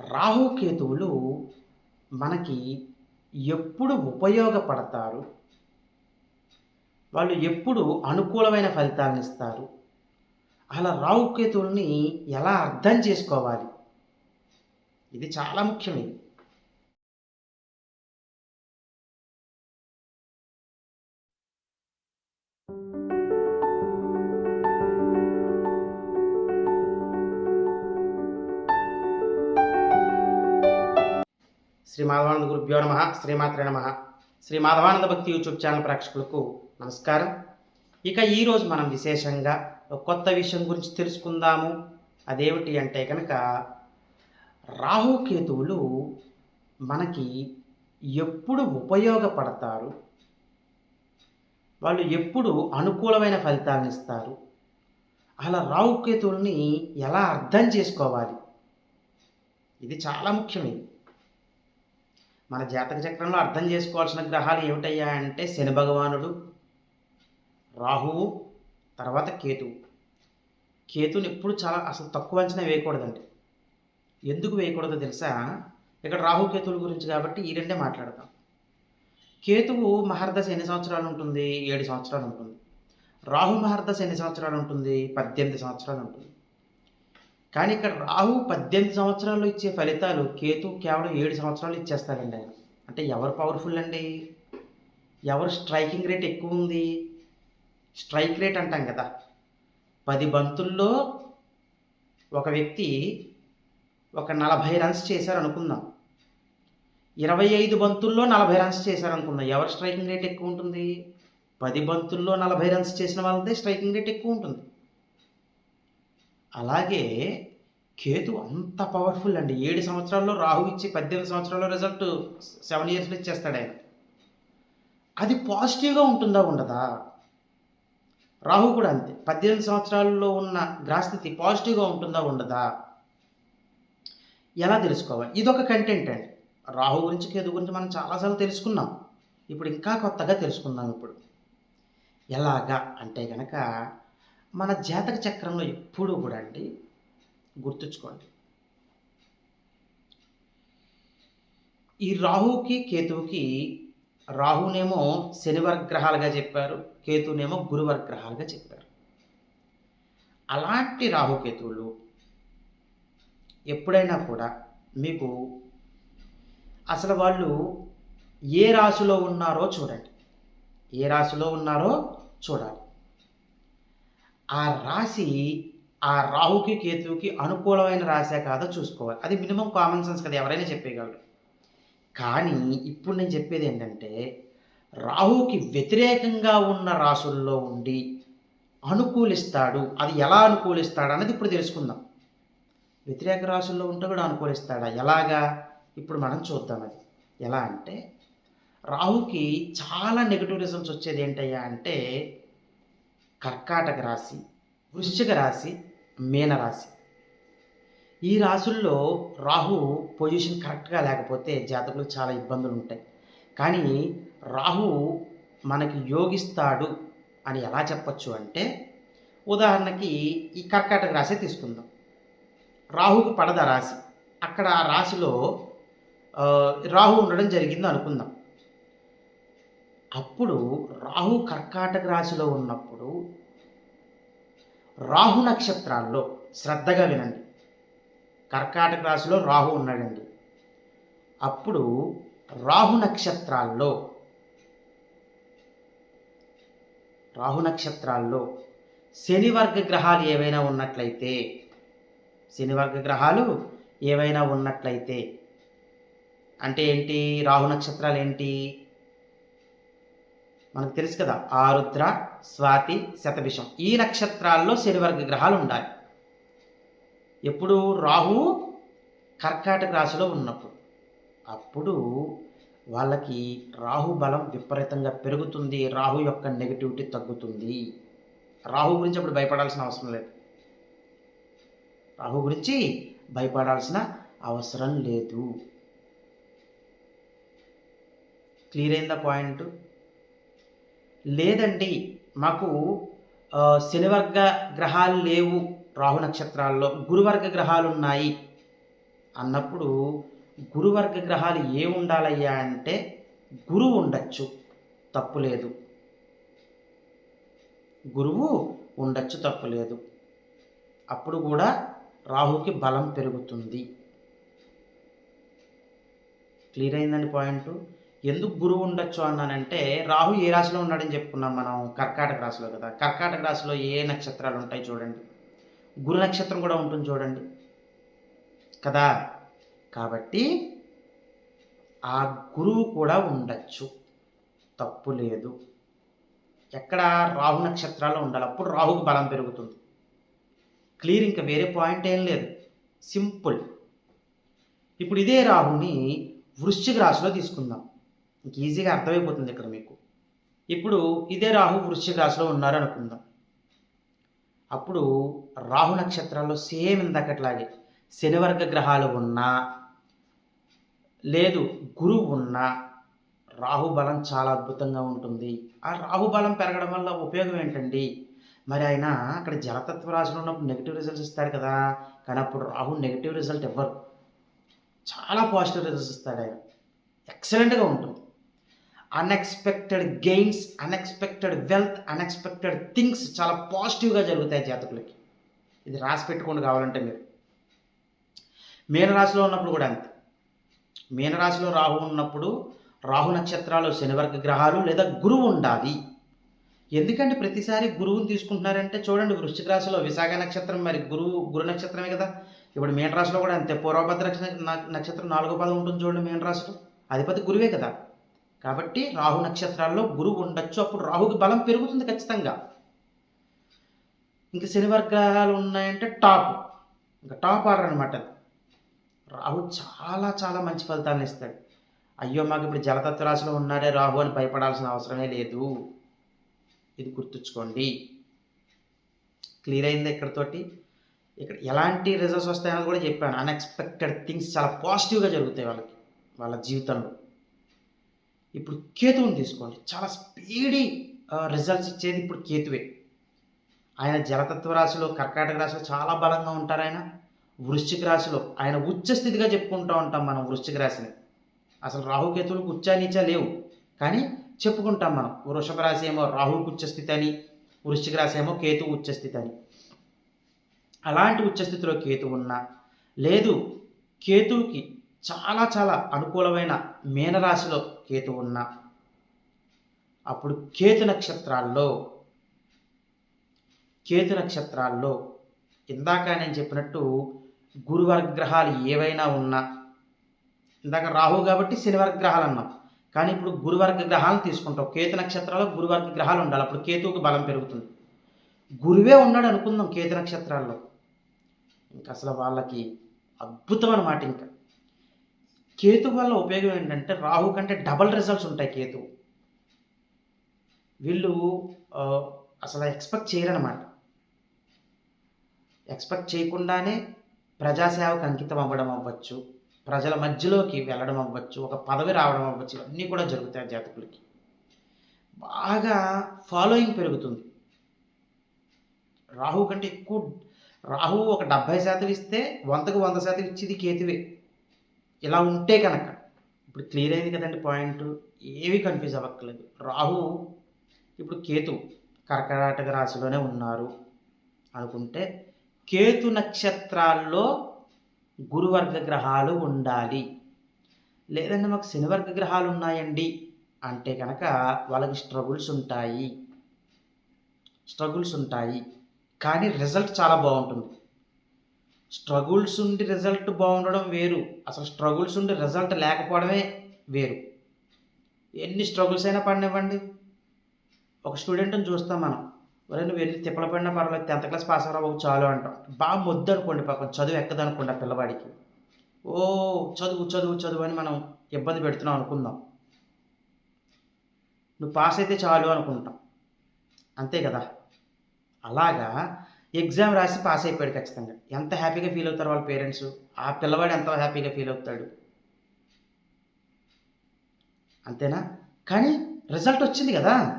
రాహుకేతువులు మనకి ఎప్పుడు ఉపయోగపడతారు? వాళ్ళు ఎప్పుడు అనుకూలమైన ఫలితాలను ఇస్తారు? అలా రాహుకేతువుల్ని ఎలా అర్థం చేసుకోవాలి? ఇది చాలా ముఖ్యమైనది శ్రీ మాధవానంద గురుభ్యో నమ శ్రీమాత్రే నమ. శ్రీ మాధవానంద భక్తి యూట్యూబ్ ఛానల్ ప్రేక్షకులకు నమస్కారం. ఇక ఈరోజు మనం విశేషంగా ఒక కొత్త విషయం గురించి తెలుసుకుందాము. అదేమిటి అంటే కనుక రాహుకేతువులు మనకి ఎప్పుడు ఉపయోగపడతారు? వాళ్ళు ఎప్పుడు అనుకూలమైన ఫలితాలను ఇస్తారు? అలా రాహుకేతువుల్ని ఎలా అర్థం చేసుకోవాలి? ఇది చాలా ముఖ్యమైనది. మన జాతక చక్రంలో అర్థం చేసుకోవాల్సిన గ్రహాలు ఏమిటయ్యా అంటే శని భగవానుడు రాహువు తర్వాత కేతువు. కేతుని ఎప్పుడు చాలా అసలు తక్కువ అంచనా వేయకూడదండి. ఎందుకు వేయకూడదో తెలుసా? ఇక్కడ రాహు కేతువుల గురించి కాబట్టి ఈ రెండే మాట్లాడతాం. కేతువు మహర్దశ ఎన్ని సంవత్సరాలు ఉంటుంది? ఏడు సంవత్సరాలు ఉంటుంది. రాహు మహర్దశ ఎన్ని సంవత్సరాలు ఉంటుంది? పద్దెనిమిది సంవత్సరాలు ఉంటుంది. కానీ ఇక్కడ రాహు పద్దెనిమిది సంవత్సరాలు ఇచ్చే ఫలితాలు కేతు కేవలం ఏడు సంవత్సరాలు ఇచ్చేస్తారండి ఆయన. అంటే ఎవరు పవర్ఫుల్ అండి? ఎవరు స్ట్రైకింగ్ రేట్ ఎక్కువ ఉంది? స్ట్రైక్ రేట్ అంటాం కదా. పది బంతుల్లో ఒక వ్యక్తి ఒక నలభై రన్స్ చేశారు అనుకుందాం. ఇరవై ఐదు బంతుల్లో నలభై రన్స్ చేశారు అనుకుందాం. ఎవరు స్ట్రైకింగ్ రేట్ ఎక్కువ ఉంటుంది? పది బంతుల్లో నలభై రన్స్ చేసిన వాళ్ళదే స్ట్రైకింగ్ రేట్ ఎక్కువ ఉంటుంది. అలాగే కేతు అంత పవర్ఫుల్ అండి. ఏడు సంవత్సరాల్లో రాహు ఇచ్చి పద్దెనిమిది సంవత్సరాల్లో రిజల్ట్ సెవెన్ ఇయర్స్లో ఇచ్చేస్తాడు ఆయన. అది పాజిటివ్గా ఉంటుందా ఉండదా? రాహు కూడా అంతే. పద్దెనిమిది సంవత్సరాల్లో ఉన్న గ్రహస్థితి పాజిటివ్గా ఉంటుందా ఉండదా? ఎలా తెలుసుకోవాలి? ఇదొక కంటెంట్ అండి. రాహు గురించి కేతు గురించి మనం చాలాసార్లు తెలుసుకున్నాం. ఇప్పుడు ఇంకా కొత్తగా తెలుసుకుందాం ఇప్పుడు. ఎలాగా? అంటే కనుక మన జాతక చక్రంలో ఎప్పుడూ కూడా అండి గుర్తుంచుకోండి. ఈ రాహుకి కేతువుకి రాహునేమో శనివర్గ్రహాలుగా చెప్పారు కేతునేమో గురువర్గ్రహాలుగా చెప్పారు. అలాంటి రాహుకేతువులు ఎప్పుడైనా కూడా మీకు అసలు వాళ్ళు ఏ రాశిలో ఉన్నారో చూడండి. ఏ రాశిలో ఉన్నారో చూడాలి. ఆ రాశి ఆ రాహుకి కేతువుకి అనుకూలమైన రాశే కాదో చూసుకోవాలి. అది మినిమం కామన్ సెన్స్ కదా ఎవరైనా చెప్పేయగలరు. కానీ ఇప్పుడు నేను చెప్పేది ఏంటంటే రాహుకి వ్యతిరేకంగా ఉన్న రాసుల్లో ఉండి అనుకూలిస్తాడు. అది ఎలా అనుకూలిస్తాడు అనేది ఇప్పుడు తెలుసుకుందాం. వ్యతిరేక రాసుల్లో ఉంటే కూడా అనుకూలిస్తాడా? ఎలాగా? ఇప్పుడు మనం చూద్దాం అది. ఎలా అంటే రాహుకి చాలా నెగటివ్ రిజల్ట్స్ వచ్చేది ఏంటయ్యా అంటే కర్కాటక రాశి వృశ్చిక రాశి మీనరాశి ఈ రాశుల్లో రాహు పొజిషన్ కరెక్ట్గా లేకపోతే జాతకులకు చాలా ఇబ్బందులు ఉంటాయి. కానీ రాహు మనకి యోగిస్తాడు అని ఎలా చెప్పచ్చు అంటే ఉదాహరణకి ఈ కర్కాటక రాశి తీసుకుందాం. రాహుకు పడద రాశి. అక్కడ ఆ రాశిలో రాహు ఉండడం జరిగింది అనుకుందాం. అప్పుడు రాహు కర్కాటక రాశిలో ఉన్నప్పుడు రాహు నక్షత్రాల్లో శ్రద్ధగా వినండి. కర్కాటక రాశిలో రాహు ఉన్నాడండి. అప్పుడు రాహు నక్షత్రాల్లో రాహు నక్షత్రాల్లో శనివర్గ గ్రహాలు ఏవైనా ఉన్నట్లయితే శనివర్గ గ్రహాలు ఏవైనా ఉన్నట్లయితే అంటే ఏంటి? రాహు నక్షత్రాలు ఏంటి? మనకు తెలుసు కదా ఆరుద్ర స్వాతి శతభిషం. ఈ నక్షత్రాల్లో శనివర్గ గ్రహాలు ఉండాలి. ఎప్పుడు? రాహు కర్కాటక రాశిలో ఉన్నప్పుడు. అప్పుడు వాళ్ళకి రాహు బలం విపరీతంగా పెరుగుతుంది రాహు యొక్క నెగిటివిటీ తగ్గుతుంది. రాహు గురించి అప్పుడు భయపడాల్సిన అవసరం లేదు. రాహు గురించి భయపడాల్సిన అవసరం లేదు. క్లియర్ అయిందా పాయింట్? లేదండి మాకు శనివర్గ గ్రహాలు లేవు రాహు నక్షత్రాల్లో. గురువర్గ గ్రహాలు ఉన్నాయి అన్నప్పుడు గురువర్గ గ్రహాలు ఏ ఉండాలయ్యా అంటే గురువు ఉండొచ్చు. తప్పు లేదు. గురువు ఉండొచ్చు తప్పు లేదు. అప్పుడు కూడా రాహుకి బలం పెరుగుతుంది. క్లియర్ అయిందండి పాయింట్? ఎందుకు గురువు ఉండొచ్చు అన్నానంటే రాహు ఏ రాశిలో ఉన్నాడని చెప్పుకున్నాం మనం కర్కాటక రాశిలో కదా. కర్కాటక రాశిలో ఏ నక్షత్రాలు ఉంటాయి చూడండి. గురు నక్షత్రం కూడా ఉంటుంది చూడండి. కదా? కాబట్టి ఆ గురువు కూడా ఉండొచ్చు. తప్పు లేదు. ఎక్కడ రాహు నక్షత్రాలు ఉండాలి. అప్పుడు రాహుకు బలం పెరుగుతుంది. క్లియర్ ఇంకా వేరే పాయింట్ ఏం లేదు. సింపుల్. ఇప్పుడు ఇదే రాహుని వృశ్చిక రాశిలో తీసుకుందాం. ఇంక ఈజీగా అర్థమైపోతుంది ఇక్కడ మీకు. ఇప్పుడు ఇదే రాహు వృశ్చిక రాశిలో ఉన్నారు అనుకుందాం అప్పుడు రాహు నక్షత్రాల్లో సేమ్ ఇందాకట్లాగే శనివర్గ గ్రహాలు ఉన్నా లేదు గురువు ఉన్నా రాహు బలం చాలా అద్భుతంగా ఉంటుంది. ఆ రాహు బలం పెరగడం వల్ల ఉపయోగం ఏంటండి? మరి ఆయన అక్కడ జలతత్వ రాశిలో ఉన్నప్పుడు నెగిటివ్ రిజల్ట్స్ ఇస్తారు కదా. కానీ అప్పుడు రాహు నెగిటివ్ రిజల్ట్ ఇవ్వరు చాలా పాజిటివ్ రిజల్ట్స్ ఇస్తాడు ఆయన. ఎక్సలెంట్గా ఉంటుంది. Unexpected gains unexpected wealth unexpected things చాలా పాజిటివ్గా జరుగుతాయి జాతకులకి. ఇది రాసి పెట్టుకోండి కావాలంటే మీరు. మీనరాశిలో ఉన్నప్పుడు కూడా అంతే. మీనరాశిలో రాహు ఉన్నప్పుడు రాహు నక్షత్రాలు శనివర్గ గ్రహాలు లేదా గురువు ఉండాలి. ఎందుకంటే ప్రతిసారి గురువుని తీసుకుంటున్నారంటే చూడండి వృశ్చిక రాశిలో విశాఖ నక్షత్రం మరి గురువు గురు నక్షత్రమే కదా. ఇప్పుడు మీన రాశిలో కూడా అంతే. పూర్వభద్ర నక్షత్రం నాలుగో పదం ఉంటుంది చూడండి మీన రాశిలో అధిపతి గురువే కదా. కాబట్టి రాహు నక్షత్రాల్లో గురువు ఉండొచ్చు అప్పుడు రాహుకి బలం పెరుగుతుంది ఖచ్చితంగా. ఇంకా శనివార గ్రహాలు ఉన్నాయంటే టాప్. ఇంకా టాప్ ఆర్డర్ అనమాట రాహు చాలా చాలా మంచి ఫలితాన్ని ఇస్తాడు. అయ్యో మాకు ఇప్పుడు జలతత్వ రాశిలో ఉన్నాడే రాహు అని భయపడాల్సిన అవసరమే లేదు. ఇది గుర్తుంచుకోండి. క్లియర్ అయింది ఇక్కడతోటి? ఇక్కడ ఎలాంటి రిజల్ట్స్ వస్తాయని కూడా చెప్పాను. అన్ఎక్స్పెక్టెడ్ థింగ్స్ చాలా పాజిటివ్గా జరుగుతాయి వాళ్ళకి వాళ్ళ జీవితంలో. ఇప్పుడు కేతువుని తీసుకోండి చాలా స్పీడీ రిజల్ట్స్ ఇచ్చేది ఇప్పుడు కేతువే. ఆయన జలతత్వ రాశిలో కర్కాటక రాశిలో చాలా బలంగా ఉంటారు ఆయన. వృశ్చిక రాశిలో ఆయన ఉచ్చ స్థితిగా చెప్పుకుంటూ ఉంటాం మనం వృశ్చిక రాశిని. అసలు రాహుకేతువులకు ఉచ్చా నీచా లేవు. కానీ చెప్పుకుంటాం మనం వృషభ రాశి ఏమో రాహువుకి ఉచ్చస్థితి అని వృశ్చిక రాశి ఏమో కేతు ఉచ్చస్థితి అని. అలాంటి ఉచ్చస్థితిలో కేతు ఉన్నా లేదు కేతువుకి చాలా చాలా అనుకూలమైన మీనరాశిలో కేతు ఉన్న. అప్పుడు కేతు నక్షత్రాల్లో కేతు నక్షత్రాల్లో ఇందాక నేను చెప్పినట్టు గురువర్గ గ్రహాలు ఏవైనా ఉన్నా ఇందాక రాహు కాబట్టి శనివర్గ గ్రహాలు అన్నాం. కానీ ఇప్పుడు గురువర్గ గ్రహాలను తీసుకుంటాం. కేతు నక్షత్రాల్లో గురువర్గ గ్రహాలు ఉండాలి. అప్పుడు కేతువుకి బలం పెరుగుతుంది. గురువే ఉన్నాడు అనుకుందాం కేతు నక్షత్రాల్లో. ఇంకా అసలు వాళ్ళకి అద్భుతం అన్నమాట ఇంకా. కేతు వల్ల ఉపయోగం ఏంటంటే రాహు కంటే డబల్ రిజల్ట్స్ ఉంటాయి కేతు. వీళ్ళు అసలు ఎక్స్పెక్ట్ చేయరనమాట ఎక్స్పెక్ట్ చేయకుండానే ప్రజాసేవకు అంకితం అవ్వడం అవ్వచ్చు ప్రజల మధ్యలోకి వెళ్ళడం అవ్వచ్చు ఒక పదవి రావడం అవ్వచ్చు ఇవన్నీ కూడా జరుగుతాయి జాతకులకి. బాగా ఫాలోయింగ్ పెరుగుతుంది. రాహు కంటే ఎక్కువ రాహు ఒక డెబ్భై శాతం ఇస్తే వందకు వంద శాతం ఇచ్చేది కేతువే. ఇలా ఉంటే కనుక ఇప్పుడు క్లియర్ అయింది కదండి పాయింట్ ఏవి కన్ఫ్యూజ్ అవ్వక్కర్లేదు. రాహు ఇప్పుడు కేతు కర్కటక రాశిలోనే ఉన్నారు అనుకుంటే కేతు నక్షత్రాల్లో గురువర్గ గ్రహాలు ఉండాలి. లేదంటే మాకు శనివర్గ గ్రహాలు ఉన్నాయండి అంటే కనుక వాళ్ళకి స్ట్రగుల్స్ ఉంటాయి. స్ట్రగుల్స్ ఉంటాయి. కానీ రిజల్ట్ చాలా బాగుంటుంది. స్ట్రగుల్స్ ఉండి రిజల్ట్ బాగుండడం వేరు. అసలు స్ట్రగుల్స్ ఉండి రిజల్ట్ లేకపోవడమే వేరు. ఎన్ని స్ట్రగుల్స్ అయినా పడినివ్వండి. ఒక స్టూడెంట్ని చూస్తాం మనం. ఒరే నువ్వు ఎన్ని తిప్పల పడినా పర్వాలేదు టెన్త్ క్లాస్ పాస్ అవ్వరా ఒక చాలు అంటాం. బాగా మొద్దు అనుకోండి పాపం చదువు ఎక్కదనుకోండి ఆ పిల్లవాడికి. ఓ చదువు చదువు చదువు అని మనం ఇబ్బంది పెడుతున్నాం అనుకుందాం. నువ్వు పాస్ అయితే చాలు అనుకుంటాం. అంతే కదా. అలాగా ఎగ్జామ్ రాసి పాస్ అయిపోయాడు ఖచ్చితంగా. ఎంత హ్యాపీగా ఫీల్ అవుతారు వాళ్ళ పేరెంట్స్? ఆ పిల్లవాడు ఎంత హ్యాపీగా ఫీల్ అవుతాడు. అంతేనా? కానీ రిజల్ట్ వచ్చింది కదా.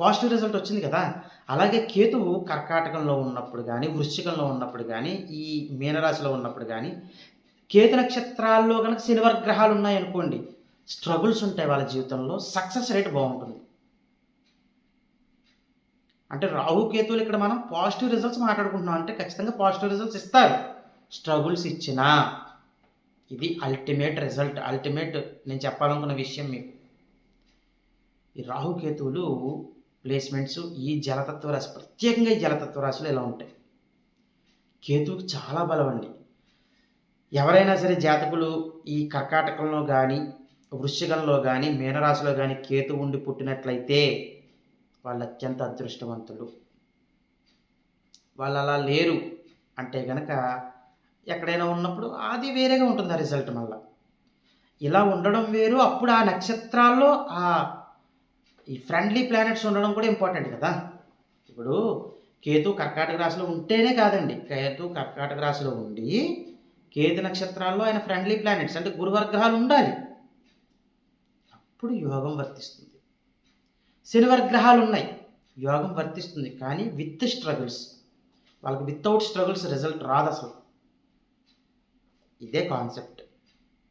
పాజిటివ్ రిజల్ట్ వచ్చింది కదా. అలాగే కేతువు కర్కాటకంలో ఉన్నప్పుడు కానీ వృశ్చికంలో ఉన్నప్పుడు కానీ ఈ మీనరాశిలో ఉన్నప్పుడు కానీ కేతు నక్షత్రాల్లో కనుక శనివార గ్రహాలు ఉన్నాయనుకోండి స్ట్రగుల్స్ ఉంటాయి వాళ్ళ జీవితంలో సక్సెస్ రేట్ బాగుంటుంది. అంటే రాహు కేతువులు ఇక్కడ మనం పాజిటివ్ రిజల్ట్స్ మాట్లాడుకుంటున్నాం అంటే ఖచ్చితంగా పాజిటివ్ రిజల్ట్స్ ఇస్తారు. స్ట్రగుల్స్ ఇచ్చినా. ఇది అల్టిమేట్ రిజల్ట్ అల్టిమేట్ నేను చెప్పాలనుకున్న విషయం మీకు. ఈ రాహుకేతువులు ప్లేస్మెంట్స్ ఈ జలతత్వ రాశి ప్రత్యేకంగా ఈ జలతత్వ రాశిలో ఇలా ఉంటాయి? కేతువుకి చాలా బలం అండి. ఎవరైనా సరే జాతకులు ఈ కర్కాటకంలో కానీ వృశ్చికంలో కానీ మీనరాశిలో కానీ కేతు ఉండి పుట్టినట్లయితే వాళ్ళు అత్యంత అదృష్టవంతులు వాళ్ళు అలా లేరు అంటే కనుక ఎక్కడైనా ఉన్నప్పుడు అది వేరేగా ఉంటుంది ఆ రిజల్ట్ మళ్ళా. ఇలా ఉండడం వేరు అప్పుడు ఆ నక్షత్రాల్లో ఆ ఈ ఫ్రెండ్లీ ప్లానెట్స్ ఉండడం కూడా ఇంపార్టెంట్ కదా. ఇప్పుడు కేతు కర్కాటక రాశిలో ఉంటేనే కాదండి. కేతు కర్కాటక రాశిలో ఉండి కేతు నక్షత్రాల్లో ఆయన ఫ్రెండ్లీ ప్లానెట్స్ అంటే గురువర్గ్రహాలు ఉండాలి. అప్పుడు యోగం వర్తిస్తుంది. శనివార గ్రహాలు ఉన్నాయి యోగం వర్తిస్తుంది కానీ విత్ స్ట్రగుల్స్. వాళ్ళకి వితౌట్ స్ట్రగుల్స్ రిజల్ట్ రాదు అసలు. ఇదే కాన్సెప్ట్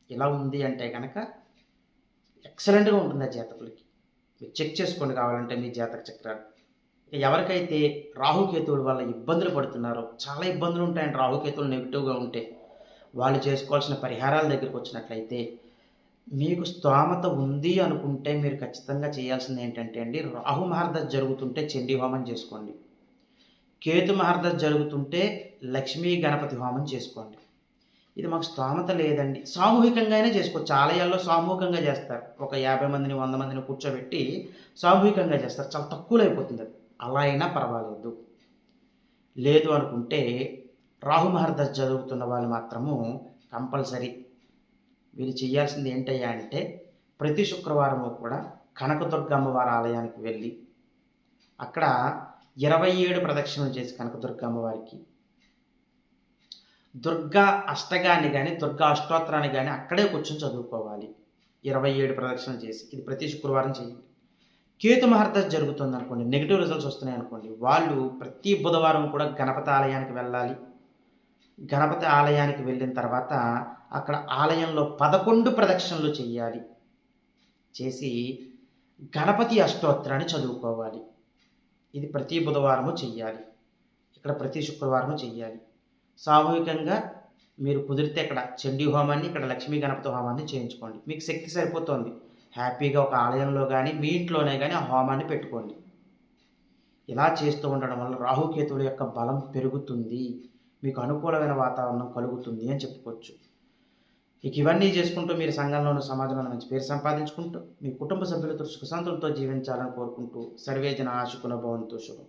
ఇలా ఉంది అంటే కనుక ఎక్సలెంట్గా ఉంటుంది ఆ జాతకులకి. మీరు చెక్ చేసుకోండి కావాలంటే మీ జాతక చక్రాలు. ఎవరికైతే రాహుకేతువుల వల్ల ఇబ్బందులు పడుతున్నారో చాలా ఇబ్బందులు ఉంటాయండి రాహుకేతువులు నెగిటివ్గా ఉంటే. వాళ్ళు చేసుకోవాల్సిన పరిహారాల దగ్గరికి వచ్చినట్లయితే మీకు స్తోమత ఉంది అనుకుంటే మీరు ఖచ్చితంగా చేయాల్సింది ఏంటంటే అండి రాహు మహార్దశ జరుగుతుంటే చండీ హోమం చేసుకోండి. కేతు మహార్దశ జరుగుతుంటే లక్ష్మీ గణపతి హోమం చేసుకోండి. ఇది మాకు స్తోమత లేదండి. సామూహికంగానే చేసుకోవచ్చు ఆలయాల్లో సామూహికంగా చేస్తారు. ఒక యాభై మందిని వంద మందిని కూర్చోబెట్టి సామూహికంగా చేస్తారు. చాలా తక్కువ అయిపోతుంది అది. అలా అయినా పర్వాలేదు. లేదు అనుకుంటే రాహు మహర్దశ జరుగుతున్న వాళ్ళు మాత్రము కంపల్సరీ వీళ్ళు చేయాల్సింది ఏంటయ్యా అంటే ప్రతి శుక్రవారము కూడా కనకదుర్గ అమ్మవారి ఆలయానికి వెళ్ళి అక్కడ ఇరవై ఏడు ప్రదక్షిణలు చేసి కనకదుర్గ అమ్మవారికి దుర్గా అష్టగాన్ని కానీ దుర్గా అష్టోత్తరాన్ని కానీ అక్కడే కూర్చొని చదువుకోవాలి. ఇరవై ఏడు ప్రదక్షిణలు చేసి ఇది ప్రతి శుక్రవారం చేయండి కేతు మహర్దశ జరుగుతుంది అనుకోండి నెగిటివ్ రిజల్ట్స్ వస్తున్నాయి అనుకోండి వాళ్ళు ప్రతి బుధవారం కూడా గణపతి ఆలయానికి వెళ్ళాలి. గణపతి ఆలయానికి వెళ్ళిన తర్వాత అక్కడ ఆలయంలో పదకొండు ప్రదక్షిణలు చేయాలి. చేసి గణపతి అష్టోత్తరాన్ని చదువుకోవాలి. ఇది ప్రతి బుధవారము చెయ్యాలి ఇక్కడ ప్రతి శుక్రవారము చెయ్యాలి సామూహికంగా మీరు కుదిరితే ఇక్కడ చండీ హోమాన్ని ఇక్కడ లక్ష్మీ గణపతి హోమాన్ని చేయించుకోండి. మీకు శక్తి సరిపోతుంది. హ్యాపీగా ఒక ఆలయంలో కానీ మీ ఇంట్లోనే కానీ ఆ హోమాన్ని పెట్టుకోండి. ఇలా చేస్తూ ఉండడం వల్ల రాహుకేతువుల యొక్క బలం పెరుగుతుంది. మీకు అనుకూలమైన వాతావరణం కలుగుతుంది అని చెప్పుకోవచ్చు. ఇక ఇవన్నీ చేసుకుంటూ మీరు సంఘంలోనూ సమాజంలోనూ మంచి పేరు సంపాదించుకుంటూ మీ కుటుంబ సభ్యులతో సుఖశాంతులతో జీవించాలని కోరుకుంటూ సర్వేజన ఆశుకుల భవంతో శుభం.